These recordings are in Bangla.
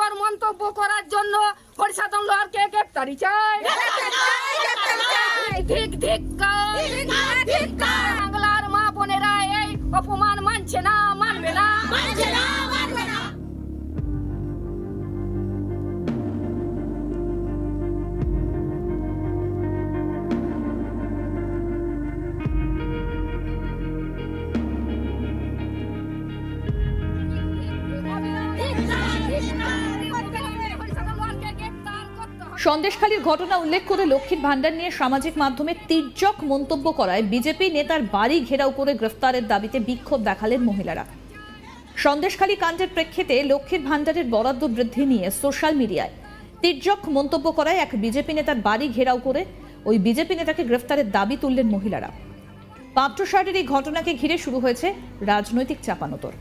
কুরুচিকর মন্তব্য করার জন্য হরিসাধন কে গ্রেপ্তারি চাই? ঠিক ঠিক বাংলার মা বোনেরা এই অপমান মানছে না মানবে না। সন্দেশখালীর ঘটনা উল্লেখ করে লক্ষ্মীর ভাণ্ডার নিয়ে সামাজিক মাধ্যমে তির্যক মন্তব্য করায় বিজেপি নেতার বাড়ি ঘেরাও করে গ্রেফতারের দাবিতে বিক্ষোভ দেখালেন মহিলারা। সন্দেশখালী কাণ্ডের প্রেক্ষিতে লক্ষ্মীর ভাণ্ডারের বরাদ্দ বৃদ্ধি নিয়ে সোশ্যাল মিডিয়ায় তির্যক মন্তব্য করায় এক বিজেপি নেতার বাড়ি ঘেরাও করে ওই বিজেপি নেতাকে গ্রেফতারের দাবি তুললেন মহিলারা। পাত্রসারের এই ঘটনাকে ঘিরে শুরু হয়েছে রাজনৈতিক চাপানোতর।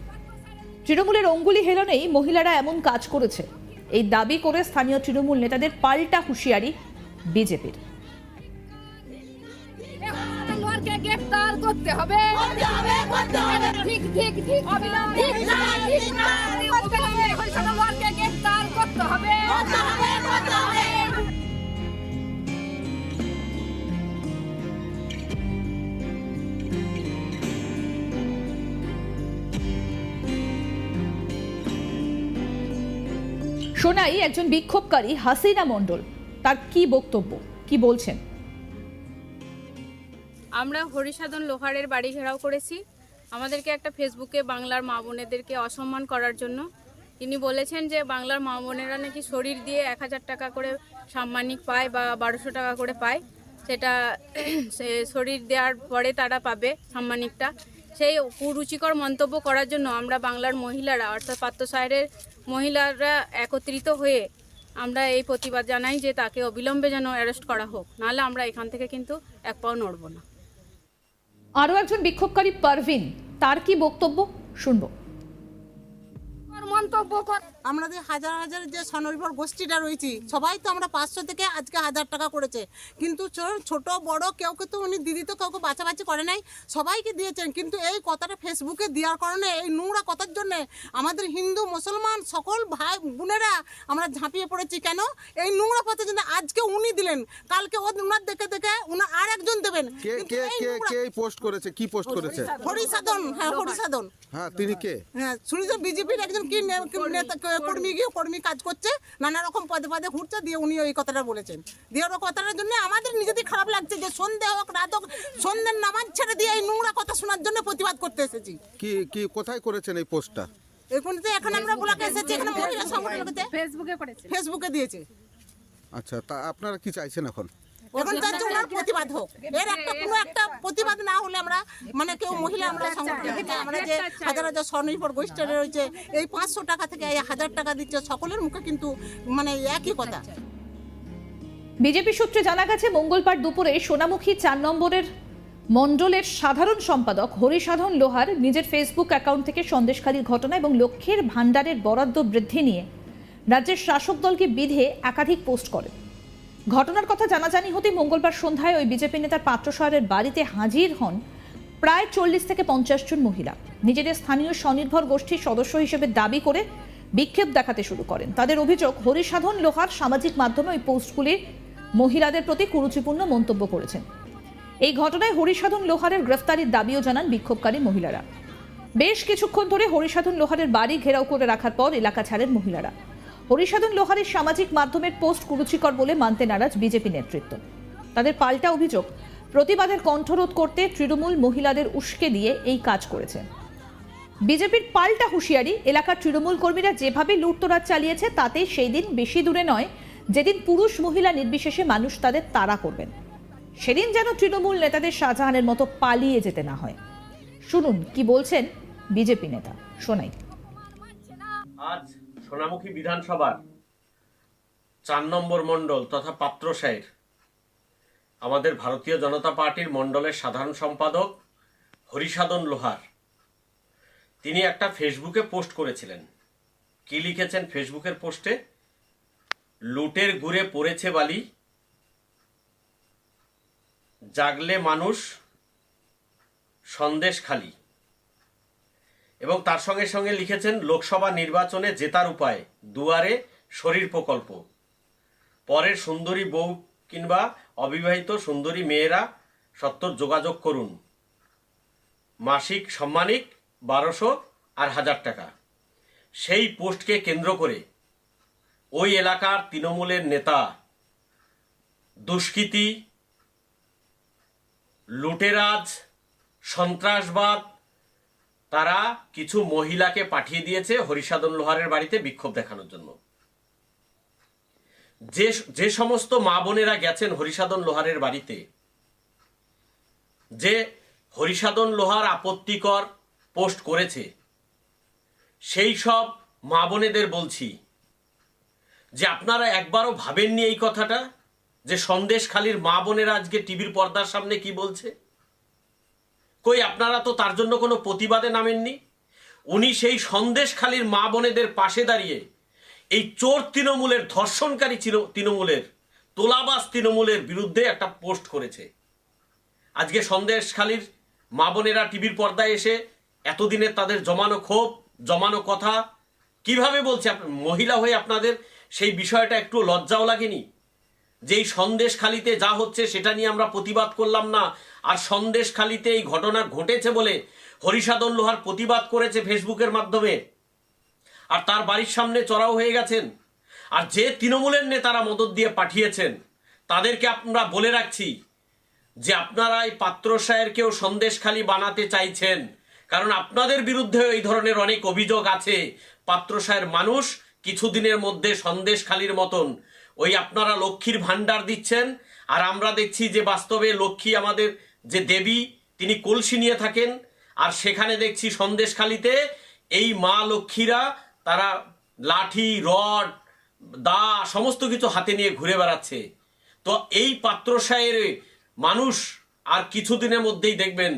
তৃণমূলের অঙ্গুলি হেলনেই মহিলারা এমন কাজ করেছে। এই দাবি করে স্থানীয় তৃণমূল নেতাদের পাল্টা হুঁশিয়ারি বিজেপির গ্রেফতার গ্রেপ্তার করতে হবে ঠিক ঠিক ঠিক অবিলম্বে শোনাই একজন বিক্ষোভকারী হাসিনা মণ্ডল। তার কি বক্তব্য? কি বলছেন? আমরা হরিসাধন লোহারের বাড়ি ঘেরাও করেছি। আমাদেরকে একটা ফেসবুকে বাংলার মা বোনেদেরকে অসম্মান করার জন্য। তিনি বলেছেন যে, বাংলার মা বোনেরা নাকি শরীর দিয়ে এক হাজার টাকা করে সাম্মানিক পায় বা বারোশো টাকা করে পায়। সেটা শরীর দেওয়ার পরে তারা পাবে সাম্মানিকটা। সেই কুরুচিকর মন্তব্য করার জন্য আমরা বাংলার মহিলারা, অর্থাৎ পাত্রসাহের মহিলারা একত্রিত হয়ে আমরা এই প্রতিবাদ জানাই যে তাকে অবিলম্বে যেন অ্যারেস্ট করা হোক। নাহলে আমরা এখান থেকে কিন্তু এক পাও নড়ব না। আরও একজন বিক্ষোভকারী পারভিন, তার কি বক্তব্য? শুনব। মন্তব্য কর আমাদের হাজার হাজার যে স্বনির্ভর গোষ্ঠীটা রয়েছে সবাই তো আমরা পাঁচশো থেকে আজকে হাজার টাকা করেছে। কিন্তু ছোট বড় কেউ তো উনি দিদি তো কাউকে বাছাবাছি করে নাই সবাইকে দিয়েছেন। কিন্তু এই কথাটা ফেসবুকে দেওয়ার কারণে এই নোংরা কথার জন্য আমাদের হিন্দু মুসলমান সকল ভাই বোনেরা আমরা ঝাঁপিয়ে পড়েছি কেন? এই নোংরা কথার জন্য আজকে উনি দিলেন কালকে ও উনার দেখে দেখে উনার আর একজন দেবেন। কে কে কে কে পোস্ট করেছে? কি পোস্ট করেছে? হরিসাধন হ্যাঁ হরিসাধন। হ্যাঁ তিনি কে? হ্যাঁ শুনেছি বিজেপির একজন কি নেতা কর্মী গিয়ে কর্মী কাজ করছে নানা রকম পদে পদে ঘুরছে দিয়ে উনি ওই কথাটা বলেছেন। দিয়ে ওই কথাটার জন্য আমাদের নিজেদের খারাপ লাগছে যে সন্ধে হোক রাত হোক সন্ধ্যের নামাজ ছেড়ে দিয়ে এই নোংরা কথা শোনার জন্য প্রতিবাদ করতে এসেছি। কি কি কোথায় করেছেন এই পোস্টটা? এখন তো এখন আমরা ব্লকে এসেছি এখানে মহিলা সংগঠন ফেসবুকে করেছে। ফেসবুকে দিয়েছে। আচ্ছা তা আপনারা কি চাইছেন এখন? এখন চাচ্ছি ওনার প্রতিবাদ হোক। এর একটা কোনো একটা প্রতিবাদ না হলে আমরা মানে কেউ মহিলা আমরা সংগঠন থেকে আমরা যে হাজার হাজার স্বনির্ভর গোষ্ঠী রয়েছে এই পাঁচশো টাকা থেকে এই হাজার টাকা দিচ্ছে সকলের মুখে কিন্তু মানে একই কথা। বিজেপি সূত্রে জানা গেছে মঙ্গলবার দুপুরে সোনামুখী চার নম্বরের মণ্ডলের সাধারণ সম্পাদক হরিসাধন লোহার নিজের ফেসবুক অ্যাকাউন্ট থেকে সন্দেশখালীর ঘটনা এবং লক্ষ্যের ভাণ্ডারের বরাদ্দ বৃদ্ধি নিয়ে রাজ্যের শাসক দলকে বিধে একাধিক পোস্ট করেন। ঘটনার কথা জানাজানি হতে মঙ্গলবার সন্ধ্যায় ওই বিজেপি নেতার পাত্র শহরের বাড়িতে হাজির হন প্রায় চল্লিশ থেকে পঞ্চাশ জন মহিলা। নিজেদের স্থানীয় স্বনির্ভর গোষ্ঠীর সদস্য হিসেবে দাবি করে বিক্ষোভ দেখাতে শুরু করেন। তাদের অভিযোগ, হরিসাধন লোহার সামাজিক মাধ্যমে ওই পোস্টগুলি মহিলাদের প্রতি কুরুচিপূর্ণ মন্তব্য করেছেন। এই ঘটনায় হরিসাধন লোহারের গ্রেফতারির দাবিও জানান বিক্ষোভকারী মহিলারা। বেশ কিছুক্ষণ ধরে হরিসাধন লোহারের বাড়ি ঘেরাও করে রাখার পর এলাকা ছাড়েন মহিলারা। হরিসাধন লোহারের সামাজিক মাধ্যমের পোস্ট কুরুচিকর বলে মানতে নারাজ বিজেপি নেতৃত্ব। তাদের পাল্টা অভিযোগ, প্রতিবাদের কণ্ঠরোধ করতে তৃণমূল মহিলাদের উস্কে দিয়ে এই কাজ করেছে। বিজেপির পাল্টা হুঁশিয়ারি, এলাকার তৃণমূল কর্মীরা যেভাবে লুটতরাজ চালিয়েছে, তাতে সেই দিন বেশি দূরে নয়, যেদিন পুরুষ মহিলা নির্বিশেষে মানুষ তাদের তাড়া করবেন। সেদিন যেন তৃণমূল নেতাদের শাহজাহানের মতো পালিয়ে যেতে না হয়। শুনুন কি বলছেন বিজেপি নেতা, শোনাই। আজ সোনামুখী বিধানসভার চার নম্বর মণ্ডল তথা পাত্রসায়ের আমাদের ভারতীয় জনতা পার্টির মণ্ডলের সাধারণ সম্পাদক হরিসাধন লোহার। তিনি একটা ফেসবুকে পোস্ট করেছিলেন। কি লিখেছেন ফেসবুকের পোস্টে? লুটের ঘুরে পড়েছে বালি, জাগলে মানুষ সন্দেশ খালি। এবং তার সঙ্গে সঙ্গে লিখেছেন, লোকসভা নির্বাচনে জেতার উপায়, দুয়ারে শরীর প্রকল্প। পরের সুন্দরী বউ কিংবা অবিবাহিত সুন্দরী মেয়েরা সত্তর যোগাযোগ করুন। মাসিক সম্মানিক বারোশো আর হাজার টাকা। সেই পোস্টকে কেন্দ্র করে ওই এলাকার তৃণমূলের নেতা, দুষ্কৃতী, লুটেরাজ, সন্ত্রাসবাদ তারা কিছু মহিলাকে পাঠিয়ে দিয়েছে হরিসাধন লোহারের বাড়িতে বিক্ষোভ দেখানোর জন্য। যে যে সমস্ত মা বোনেরা গেছেন হরিসাধন লোহারের বাড়িতে, যে হরিসাধন লোহার আপত্তিকর পোস্ট করেছে, সেই সব মা বোনেদের বলছি যে আপনারা একবারও ভাবেননি এই কথাটা, যে সন্দেশখালীর মা বোনেরা আজকে টিভির পর্দার সামনে কি বলছে? কই আপনারা তো তার জন্য কোনো প্রতিবাদে নামেননি? উনি সেই সন্দেশখালীর মা বোনেদের পাশে দাঁড়িয়ে এই চোর তৃণমূলের ধর্ষণকারী তৃণমূলের তোলাবাস তৃণমূলের বিরুদ্ধে একটা পোস্ট করেছে। আজকে সন্দেশখালীর মা বোনেরা টিভির পর্দায় এসে এতদিনে তাদের জমানো ক্ষোভ, জমানো কথা, কীভাবে বলছে মহিলা হয়ে আপনাদের সেই বিষয়টা একটু লজ্জাও লাগেনি? যেই সন্দেশখালিতে যা হচ্ছে সেটা নিয়ে আমরা প্রতিবাদ করলাম না। আর সন্দেশখালিতে এই ঘটনা ঘটেছে বলে হরিসাধন লোহার প্রতিবাদ করেছে ফেসবুকের মাধ্যমে। আর তার বাড়ির সামনে চড়াও হয়ে গেছেন। আর যে তৃণমূলের নেতারা মদত দিয়ে পাঠিয়েছেন, তাদেরকে আমরা বলে রাখছি যে আপনারা এই পাত্র সাহেরকেও সন্দেশখালী বানাতে চাইছেন। কারণ আপনাদের বিরুদ্ধে এই ধরনের অনেক অভিযোগ আছে। পাত্র সাহের মানুষ কিছুদিনের মধ্যে সন্দেশখালীর মতন ওই আপনারা লক্ষ্মীর ভাণ্ডার দিচ্ছেন। আর আমরা দেখছি যে বাস্তবে লক্ষ্মী আমাদের যে দেবী, তিনি কলসি নিয়ে থাকেন। আর সেখানে দেখছি সন্দেশখালিতে এই মা লক্ষ্মীরা তারা লাঠি, রড, দা, সমস্ত কিছু হাতে নিয়ে ঘুরে বেড়াচ্ছে। তো এই পাত্রসায়ের মানুষ আর কিছুদিনের মধ্যেই দেখবেন,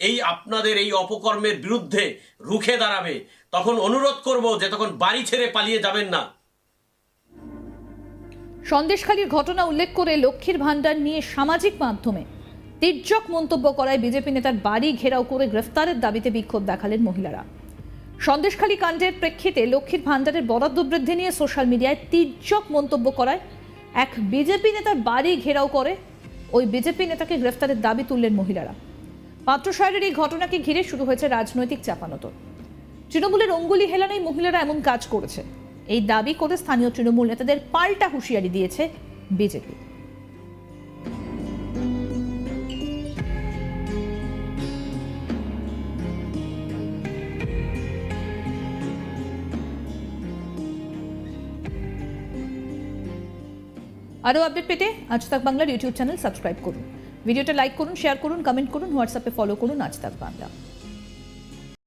এই আপনাদের এই অপকর্মের বিরুদ্ধে রুখে দাঁড়াবে। তখন অনুরোধ করব যে তখন বাড়ি ছেড়ে পালিয়ে যাবেন না। সন্দেশখালীর ঘটনা উল্লেখ করে লক্ষ্মীর ভাণ্ডার নিয়ে সামাজিক মাধ্যমে তির্যক মন্তব্য করায় বিজেপি নেতার বাড়ি ঘেরাও করে গ্রেফতারের দাবিতে বিক্ষোভ দেখালেন মহিলারা। সন্দেশখালী কাণ্ডের প্রেক্ষিতে লক্ষ্মীর ভাণ্ডারের বরাদ্দ বৃদ্ধি নিয়ে সোশ্যাল মিডিয়ায় তির্যক মন্তব্য করায় এক বিজেপি নেতার বাড়ি ঘেরাও করে ওই বিজেপি নেতাকে গ্রেফতারের দাবি তুললেন মহিলারা। পাত্রসায়ের এই ঘটনাকে ঘিরে শুরু হয়েছে রাজনৈতিক চাপানোতর। তৃণমূলের অঙ্গুলি হেলানোই মহিলারা এমন কাজ করেছে। এই দাবি করে স্থানীয় তৃণমূল নেতাদের পাল্টা হুঁশিয়ারি দিয়েছে বিজেপি। আরও আপডেট পেতে আজ তাক বাংলার ইউটিউব চ্যানেল সাবস্ক্রাইব করুন। ভিডিওটা লাইক করুন, শেয়ার করুন, কমেন্ট করুন, হোয়াটসঅ্যাপে ফলো করুন আজ তাক বাংলা।